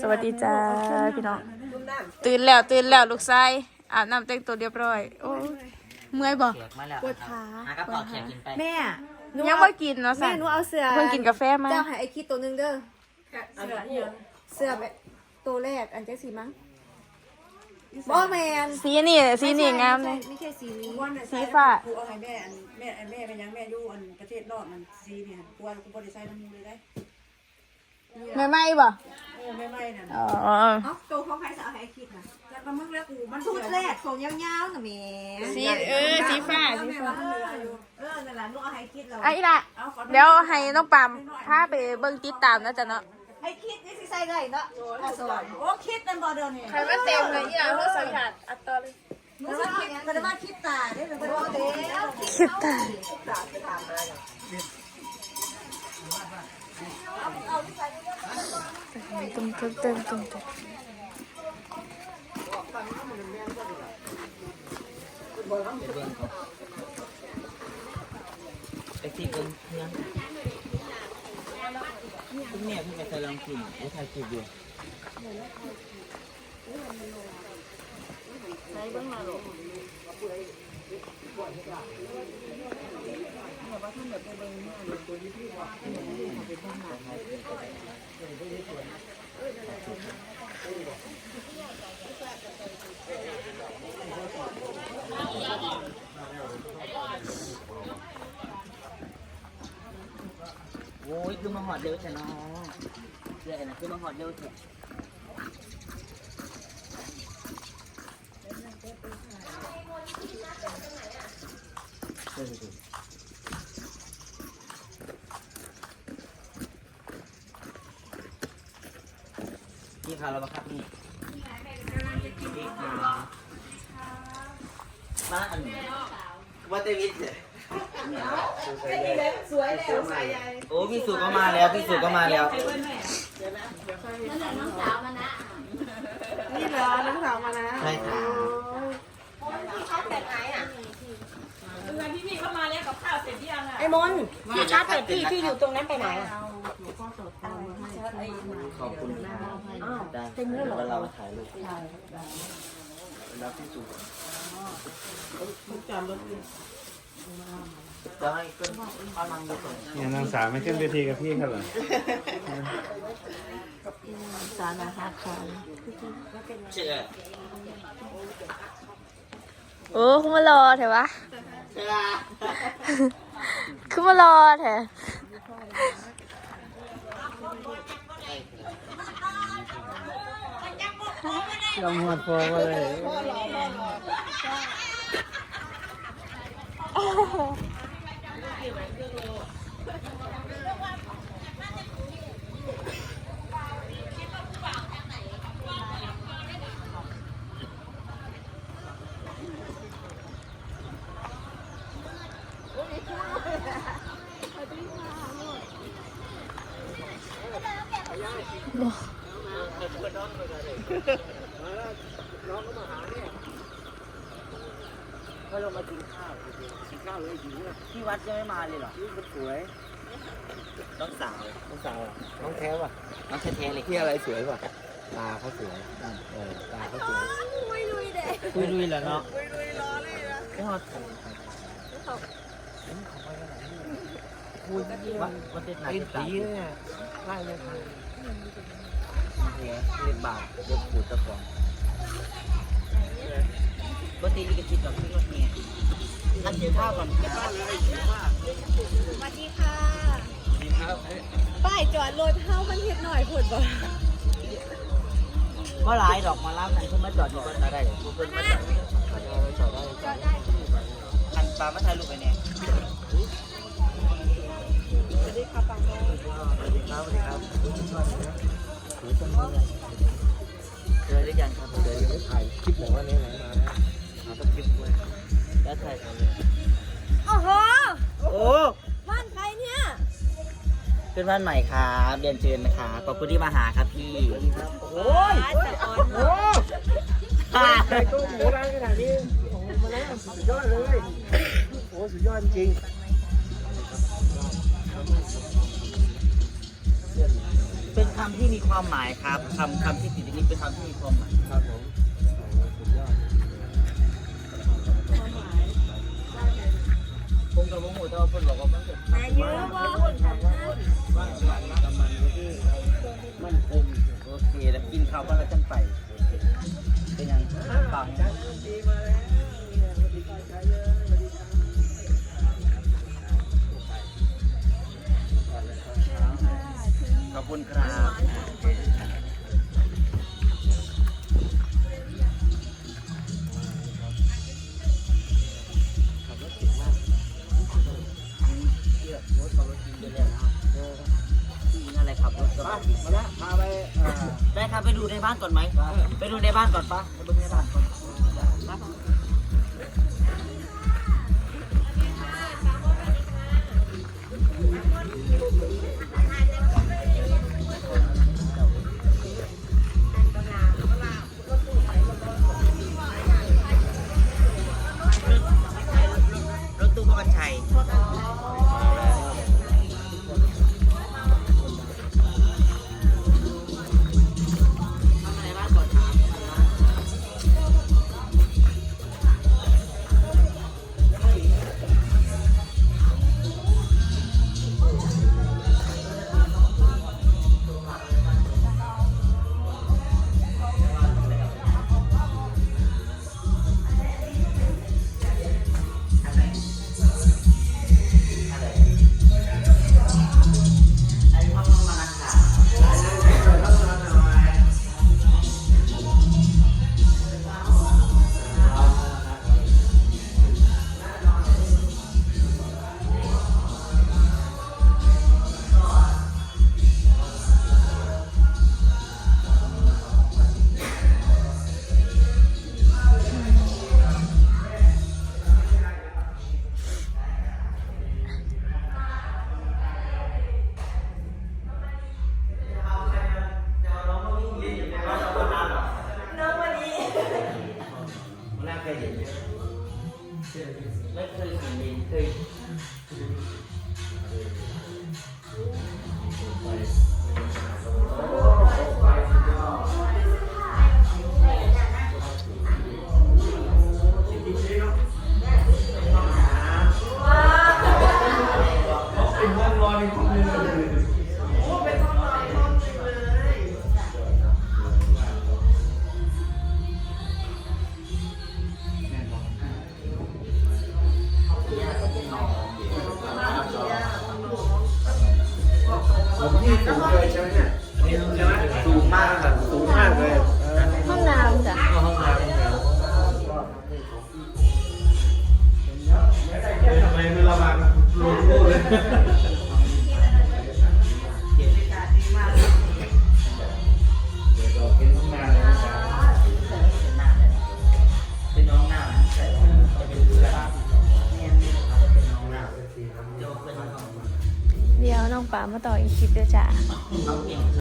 สวัสดีจ้าพี่น้องตื่นแล้วตื่นแล้วลูกชายอาบน้ำแต่งตัวเรียบร้อย โอ้ยเมื่อยบ่เขียกมาแล้วปวดขา หากระเป๋าเขียกกินไปแม่หนูยังเอาไม่กินเนาะสัแม่หนูเอาเสื้อเพิ่งกินกาแฟมาเจ้าให้ไอ้คิดตัวหนึงเด้อเสื้อแบบตัวแรกอันเจ๊สีมั้งบอแมนสีนี่สีนี่งามเลยไม่ใช่สีนี้สีฟ้ากูเอาให้แม่อันแม่อันแม่เป็นหยังแม่อยู่อันประเทศนอกมันซีเนี่ยกูว่ากูบ่ได้ใส่น้ำมูเลยได้ ไม่ไหมบ่เออแม่ไม่นั่นอ๋อ เอ้าตัวของใครจะเอาให้ไอ้คิดนะแล้วก็มึงแล้วกูมันชุดแรกของยาวๆน่ะแม่สีเออสีฟ้าสีฟ้ามันเหลืออยู่เออนั่นแหละหนูเอาให้คิดเราไอ้ละเดี๋ยวให้น้องปามพาไปเบิ่งติดตามนะจ๊ะเนาะไอ้คิดนี่สิใส่ได้เนาะเอาสอนโอ้คิดนั่นบ่เดี๋ยวนี้ใครมาเต็มเลยอีหล่ะเพื่อสังหารอัตตอเลยหนูว่าคิดมันว่าคิดตาเด้มันว่าเด้คิดตายตุ้มตุ้มตุ้มตุ้มตุ้ มไปที่เป็นเพื่อนคุณแม่พี่ไปใส่ลองกินไอ้ถ่ายคลิปอยู่ โอ้ยคือมาหอดเร็วใช่เนาะเรื่อยนะคือมาหอดเร็วแท้ นี่ค่ะเราบังคับนี่นี่ค่ะบ้านอันนี้วัดเตวิทเนี่ยโอ้พี่สุก็มาแล้วพี่สุก็มาแล้วนี่เหรอน้องสาวมานะใช่ค่ะไอ้ มนที่ชาร์จแบตที่ที่อยู่ตรงนั้นไปไหนอะขอบคุณค่ะได้เต็มแล้วเหรอเราถ่ายรูปแล้วพี่สุจะให้ขึ้นเอานังดูก่อนเนี่ยนางสาวไม่ขึ้นเวทีกับพี่เขาเหรอเชื่อ โอ้คุณมารอเถอะวะเชื่อ คือมารอเถอะลำหัดพอไปเลย ก็ลงมากินข้าวกินข้าวเลยหิวพี่วัดยังไม่มาเลยเหรอมันสวย น้องสาว น้องสาวอะ น้องแท้ว่ะ น้องแท้ๆเลยพี่อะไรสวยป่ะ ตาเขาสวยเออตาเขาสวยคุยลุยแล้วเนาะคุยลุยรอเลยนะไม่ฮอดคุยว่าวันเด็ดไหนไอ้จะผีตายเนี่ยไล่เลย ค่ะเฮียเรียนบาปเรียนขูดตะฟองปกติลิขสิทธิ์กับพี่รถเมียอันเดียวข้าวก่อนครับสวัสดีค่ะป้ายจอดรถเฮามันเฮ็ดหน่อยพูดบ่ว่าหลายดอกมาล้างนั่นคือมาจอดอยู่บนอะไรกูเพิ่นมาจอดจอดได้จอดได้อันปลามาถ่ายรูปไปเนี่ยสวัส ดีค่ะปังโสวัสดีครับ สวัสดีครับถือต้นไม้เคยหรือยังครับเคยเดี๋ยวถ่ายคลิปไหนว่าเนี่ยไหนมานะหาต้องคลิปไว้แล้วถ่ายกันเลยโอ้โหโอ้บ้านใครเนี่ยเป็นวันใหม่ครับเรียนเชิญนะคะขอบคุณที่มาหาครับพี่โอ้ยจะออนโอ้ไก่ต้มหมูร้านขนาดนี้โอ้มาแล้วสุดยอดเลยโอ้สุดยอดจริง เป็นคำที่มีความหมายครับคำคำที่ติดในนี้เป็นคำที่มีความหมายครับผมสุดยอดผมกับผมหูแต่าเพิ่นบอกว่ามันเป็นแม่เยอะบ่บ้านหลังกำมันก็คือมั่นคงโอเคแล้วกินข้าวบ้านแล้วจังไปเป็นยังฟังขอบคุณค รับอะไรครับรถกระมาบะมาพาไปเอ่าได้ครับไปดูในบ้านก่อนไหม ไปดูในบ้านก่อนปะไปดูในบ้าน ผมที่สูงเลยใช่ไหมเนี่ยอันนี้ใช่ไหมสูงมากแบบสูงมากเลยห้องน้ำจ้ะห้องน้ำทำไมไม่ระวังลงรูเลยาต่ออีกคลิปด้วยจ้า